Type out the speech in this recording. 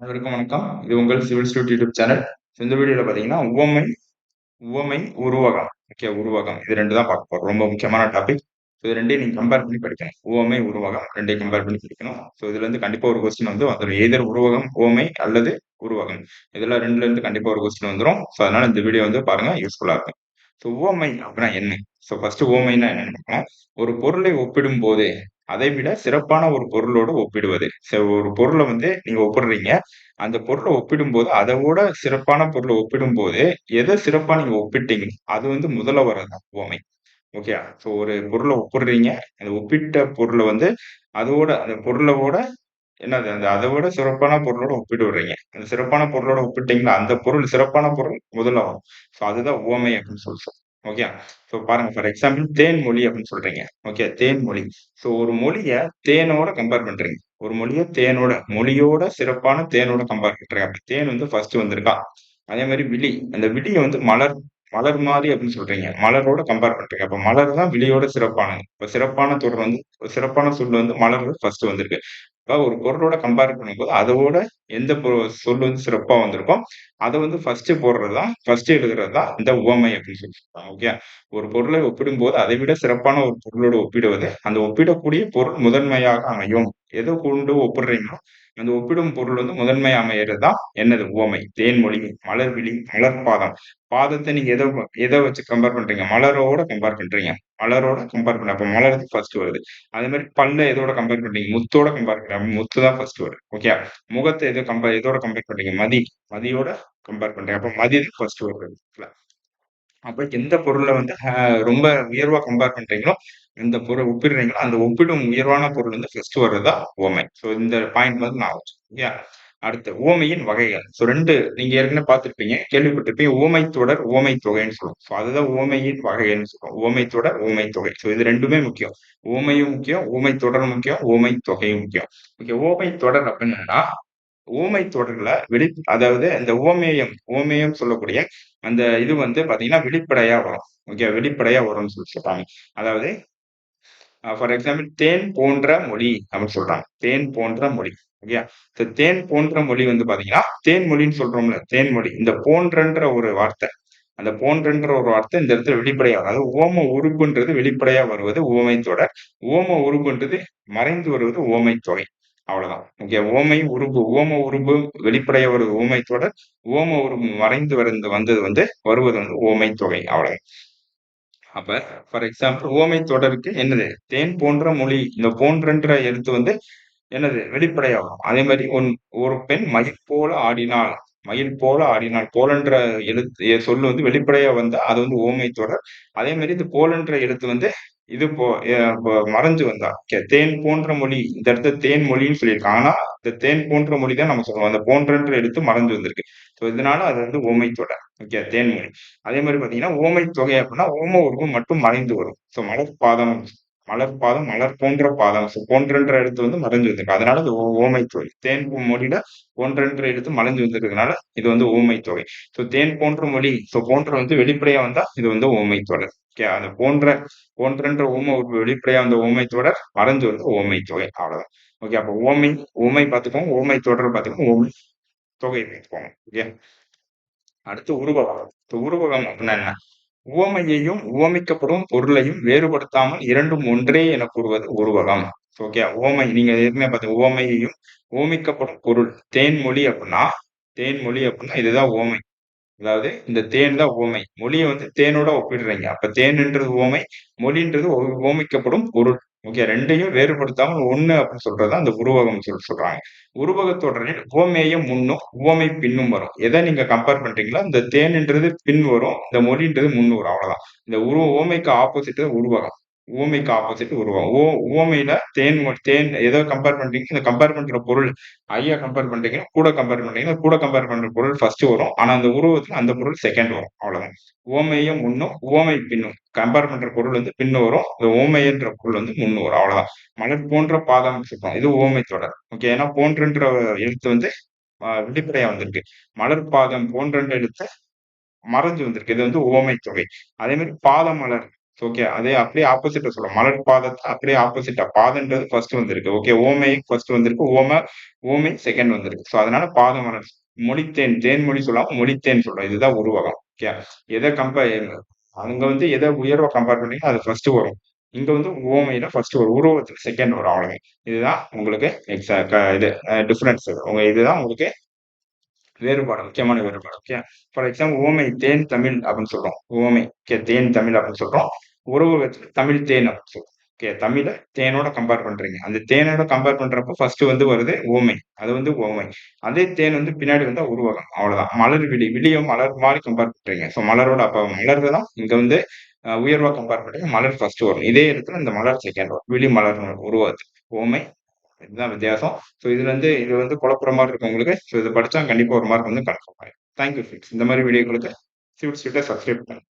அனைவருக்கும் வணக்கம். இது உங்கள் சிவில் ஸ்டூட் யூடியூப் சேனல். இந்த வீடியோவில் பார்த்தீங்கன்னா உவமை உவமை உருவகம். ஓகே உருவகம். இது ரெண்டு தான் பார்க்க போகிறோம் ரொம்ப முக்கியமான டாபிக் இது ரெண்டையும் நீங்கள் கம்பேர் பண்ணி படிக்கணும். உவமை உருவகம் ரெண்டையும் கம்பேர் பண்ணி படிக்கணும். ஸோ இதுல இருந்து ஒரு கொஸ்டின் வந்து வந்துடும் எதிர் உருவகம் உவமை அல்லது உருவகம். இதெல்லாம் ரெண்டுல இருந்து ஒரு கொஸ்டின் வந்துடும் ஸோ அதனால இந்த வீடியோ வந்து பாருங்க யூஸ்ஃபுல்லாக இருக்கும். ஸோ உவமை அப்படின்னா என்ன? ஸோ ஃபர்ஸ்ட் உவமைன்னா என்னன்னு ஒரு பொருளை ஒப்பிடும் போது அதை விட சிறப்பான ஒரு பொருளோட ஒப்பிடுவது. ஒரு பொருளை வந்து நீங்க ஒப்பிடுறீங்க. அந்த பொருளை ஒப்பிடும்போது அதை விட சிறப்பான பொருளை ஒப்பிடும்போது எதை சிறப்பா நீங்க ஒப்பிட்டீங்க? அது வந்து முதல்ல வர்றது உவமை ஓகே ஸோ ஒரு பொருளை ஒப்பிடுறீங்க. அந்த ஒப்பிட்ட பொருளை வந்து அதோட அந்த பொருளோட என்னது? அந்த அதை விட சிறப்பான பொருளோட ஒப்பிட்டு விடுறீங்க அந்த சிறப்பான பொருளோட ஒப்பிட்டீங்களா? அந்த பொருள் சிறப்பான பொருள் முதல்ல வரும். ஸோ அதுதான் உவமை அப்படின்னு சொல்லி ஓகே ஸோ பாருங்க ஃபார் எக்ஸாம்பிள் தேன் மொழி அப்படின்னு சொல்றீங்க. ஓகே தேன் மொழி ஸோ ஒரு மொழிய தேனோட கம்பேர் பண்றீங்க. ஒரு மொழிய தேனோட மொழியோட சிறப்பான தேனோட கம்பேர் பண்றீங்க. அப்படி தேன் வந்து ஃபர்ஸ்ட் வந்திருக்கா? அதே மாதிரி விழி அந்த விழியை வந்து மலர் மலர் மாதிரி அப்படின்னு சொல்றீங்க. மலரோட கம்பேர் பண்றீங்க. அப்ப மலர் தான் விழியோட சிறப்பானது. இப்ப சிறப்பான தொடர் வந்து சிறப்பான சொல் வந்து மலர் ஃபர்ஸ்ட் வந்திருக்கு. ஒரு பொருளோட கம்பேர் பண்ணும்போது அதோட எந்த சொல் வந்து சிறப்பா வந்திருக்கும். அதை வந்து ஃபர்ஸ்ட் போடுறது தான் ஃபர்ஸ்ட் எழுதுறது தான் இந்த உவமை அப்படின்னு சொல்லி ஓகே ஒரு பொருளை ஒப்பிடும்போது அதை விட சிறப்பான ஒரு பொருளோட ஒப்பிடுவது அந்த ஒப்பிடக்கூடிய பொருள் முதன்மையாக அமையும். எதை கொண்டு ஒப்பிடுறீங்களோ அந்த ஒப்பிடும் பொருள் வந்து முதன்மை அமையிறது தான் என்னது உவமை தேன்மொழி மலர்விழி மலர்பாதம் பாதத்தை நீங்க எதை எதை வச்சு கம்பேர் பண்றீங்க? மலரோட கம்பேர் பண்றீங்க. மலரோட கம்பேர் பண்ண அப்ப மலர் ஃபர்ஸ்ட் வருது. அதே மாதிரி பல்ல எதோட கம்பேர் பண்றீங்க? முத்தோட கம்பேர் பண்றீங்க. முத்து தான் ஃபர்ஸ்ட் வருது. ஓகே முகத்தை எதோ கம்பேர் எதோட கம்பேர் பண்றீங்க? மதி. மதியோட கம்பேர் பண்றீங்க. அப்ப மதி தான் ஃபர்ஸ்ட் வருது அப்ப எந்த பொருளை வந்து ரொம்ப உயர்வா கம்பேர் பண்றீங்களோ இந்த பொருள் ஒப்பிடுறீங்களோ அந்த ஒப்பிடும் உயர்வான பொருள் வந்து ஃபர்ஸ்ட் வர்றதா ஓமை. ஸோ இந்த பாயிண்ட் வந்து நான் வச்சுக்கோங்க அடுத்து ஓமையின் வகைகள். ஸோ ரெண்டு நீங்க ஏற்கனவே பார்த்துருப்பீங்க கேள்விப்பட்டிருப்பீங்க ஓமை தொடர் ஓமை தொகைன்னு சொல்லுவோம் ஸோ அதுதான் ஓமையின் வகைன்னு சொல்லுவோம் ஓமை தொடர் ஓமை தொகை. ஸோ இது ரெண்டுமே முக்கியம். ஓமையும் முக்கியம் ஓமை தொடர் முக்கியம் ஓமை தொகையும் முக்கியம். ஓகே ஓமை தொடர் அப்படின்னா ஊமை தொடர்ல வெளி அதாவது இந்த ஓமேயம் ஓமேயம் சொல்லக்கூடிய அந்த இது வந்து பாத்தீங்கன்னா வெளிப்படையா வரும். ஓகே வெளிப்படையா வரும்னு சொல்லி சொல்றாங்க. அதாவது Uh, ஃபார் எக்ஸாம்பிள் தேன் போன்ற மொழி அப்படின்னு சொல்றாங்க. தேன் போன்ற மொழி. ஓகே தேன் போன்ற மொழி வந்து பாத்தீங்கன்னா தேன் மொழின்னு சொல்றோம்ல தேன் மொழி. இந்த போன்றன்ற ஒரு வார்த்தை. அந்த போன்றன்ற ஒரு வார்த்தை இந்த இடத்துல வெளிப்படையாக அதாவது ஓம உறுப்புன்றது வெளிப்படையா வருவது ஓமை தொடர். ஓம உறுப்புன்றது மறைந்து வருவது ஓமை தொகை. அவ்வளவுதான். ஓகே ஓமை உருபு ஓம உருபு வெளிப்படைய ஒரு ஓமை தொடர். ஓம உருபு மறைந்து வருந்து வந்தது வந்து வருவது வந்து ஓமை தொகை. அவ்வளவு அப்ப ஃபார் எக்ஸாம்பிள் ஓமை தொடருக்கு என்னது? தேன் போன்ற மொழி இந்த போன்றன்ற எழுத்து வந்து என்னது? வெளிப்படையாகும். அதே மாதிரி ஒன் ஒரு பெண் மயில் போல ஆடினாள் மயில் போல ஆடினாள் போலன்ற எழுத்து சொல்லு வந்து வெளிப்படையா வந்து அது வந்து ஓமை தொடர். அதே மாதிரி இந்த போலன்ற எழுத்து வந்து இது போ மறைஞ்சு வந்தா. தேன் போன்ற மொழி இந்த இடத்த தேன் மொழின்னு சொல்லியிருக்காங்க. ஆனா இந்த தேன் போன்ற மொழி தான் நம்ம சொல்லுவோம் அந்த போன்றன்ற எடுத்து மறைஞ்சு வந்திருக்கு. ஸோ இதனால அது வந்து ஓமை தொகை. ஓகே தேன்மொழி அதே மாதிரி பாத்தீங்கன்னா ஓமை தொகை அப்படின்னா ஓம உருவம் மட்டும் மறைந்து வரும். ஸோ மலர் பாதம் மலர் பாதம் மலர் போன்ற பாதம் ஸோ போன்றன்ற எழுத்து வந்து மறைஞ்சு வந்திருக்கு அதனால இது ஓமை தொகை தேன் மொழியில போன்றன்ற எழுத்து மறைஞ்சு வந்திருக்கனால இது வந்து ஓமை தொகை ஸோ தேன் போன்ற மொழி ஸோ போன்ற வந்து வெளிப்படையா வந்தா இது வந்து ஓமை தொடர் ஓகே அந்த போன்ற போன்றன்ற ஊமை வெளிப்படையா வந்த ஓமை தொடர் மறைஞ்சு வந்து ஓமை தொகை அவ்வளவுதான். ஓகே அப்போ ஓமை ஓமை பார்த்துக்கோங்க ஓமை தொடர் பார்த்துக்கோங்க ஓமை தொகை பார்த்துக்கோங்க ஓகே. அடுத்து உருவகம். உருவகம் அப்படின்னா என்ன? உவமையையும் உவமிக்கப்படும் பொருளையும் வேறுபடுத்தாமல் இரண்டும் ஒன்றே என கூறுவது உருவகம். ஓகே ஓமை நீங்க ஏற்கனவே பார்த்து உவமையையும் ஓமிக்கப்படும் பொருள் தேன்மொழி அப்படின்னா தேன்மொழி அப்படின்னா இதுதான் ஓமை அதாவது இந்த தேன் தான் ஓமை மொழியை வந்து தேனோட ஒப்பிடுறீங்க. அப்ப தேன்ன்றது ஓமை மொழின்றது ஓமிக்கப்படும் பொருள். ஓகே ரெண்டையும் வேறுபடுத்தாமல் ஒண்ணு அப்படின்னு சொல்றது அந்த உருவகம் சொல்லி சொல்றாங்க. உருவகத்தோட உவமேயம் முன்னும் உவமை பின்னும் வரும். எதை நீங்க கம்பேர் பண்றீங்களோ இந்த தேன்ன்றது பின் வரும் இந்த மொழின்றது முன் வரும் அவ்வளவுதான். இந்த உருவ உவமைக்கு ஆப்போசிட் உருவகம். ஊமைக்கு ஆப்போசிட் உருவம். ஓ ஊமையில தேன் தேன் எதோ கம்பேர் பண்றீங்க இந்த கம்பேர் பண்ற பொருள் ஐயா கம்பேர் பண்றீங்க கூட கம்பேர் பண்றீங்க கூட கம்பேர் பண்ற பொருள் ஃபர்ஸ்ட் வரும். ஆனா அந்த உருவத்துல அந்த பொருள் செகண்ட் வரும். அவ்வளவுதான். ஓமையும் முன்னும் ஓமை பின்னும். கம்பேர் பண்ற பொருள் வந்து பின்னு வரும். இந்த ஓமைன்ற பொருள் வந்து முன்னு வரும். அவ்வளவுதான். மலர் போன்ற பாதம் சொல்றோம் இது ஓமை தொடர். ஓகே ஏன்னா போன்றன்ற எழுத்து வந்து வெளிப்படையா வந்திருக்கு. மலர் பாதம் போன்றன்ற எழுத்து மறைஞ்சு வந்திருக்கு. இது வந்து ஓமை தொகை. அதே மாதிரி பாதமலர் ஓகே அதே அப்படியே ஆப்போசிட்டா சொல்லலாம். மலர் பாதத்தை அப்படியே ஆப்போசிட்டா பாதன்றது ஃபர்ஸ்ட் வந்திருக்கு. ஓகே ஓமை ஃபர்ஸ்ட் வந்திருக்கு. ஓம ஓமை செகண்ட் வந்திருக்கு. ஸோ அதனால பாதம் மலர் மொழித்தேன் தேன் மொழி சொல்லாம மொழித்தேன் சொல்றோம். இதுதான் உருவகம். ஓகே எதை கம்பேர் அங்க வந்து எதை உயர்வை கம்பேர் பண்ணீங்க அது ஃபர்ஸ்ட் வரும். இங்க வந்து ஓமையில ஃபர்ஸ்ட் ஒரு உருவத்துக்கு செகண்ட் வரும் அவ்வளவுதான் இதுதான் உங்களுக்கு எக்ஸா இது டிஃபரன்ஸ் உங்க இதுதான் உங்களுக்கு வேறுபாடு முக்கியமான வேறுபாடு. ஓகே ஃபார் எக்ஸாம்பிள் ஓமை தேன் தமிழ் அப்படின்னு சொல்றோம். ஓமை ஓகே தேன் தமிழ் அப்படின்னு சொல்றோம். உருவகத்துல தமிழ் தேன் அப்படின்னு ஓகே தமிழை தேனோட கம்பேர் பண்றீங்க. அந்த தேனோட கம்பேர் பண்றப்போ ஃபர்ஸ்ட் வந்து வருது ஓமை. அது வந்து ஓமை. அதே தேன் வந்து பின்னாடி வந்தா உருவகம். அவ்வளவுதான். மலர் விழி விழியும் மலர் மாதிரி கம்பேர் பண்றீங்க. ஸோ மலரோட அப்ப மலர் தான் இங்க வந்து உயர்வா கம்பேர் பண்றீங்க. மலர் ஃபர்ஸ்ட் வரும். இதே இடத்துல இந்த மலர் செகண்ட் வரும். விழி மலர் உருவாது ஓமை. இதுதான் வித்தியாசம். ஸோ இதுல இருந்து இது வந்து குழப்புற மாதிரி இருக்கும் உங்களுக்கு. ஸோ இதை படிச்சா கண்டிப்பா ஒரு மார்க் வந்து கன்ஃபார்ம் ஆயிடும் தேங்க்யூ ஃபிக்ஸ் இந்த மாதிரி வீடியோக்களுக்கு சிவிட் ஸ்ட்ரீட்டை சப்ஸ்கிரைப் பண்ணுங்க.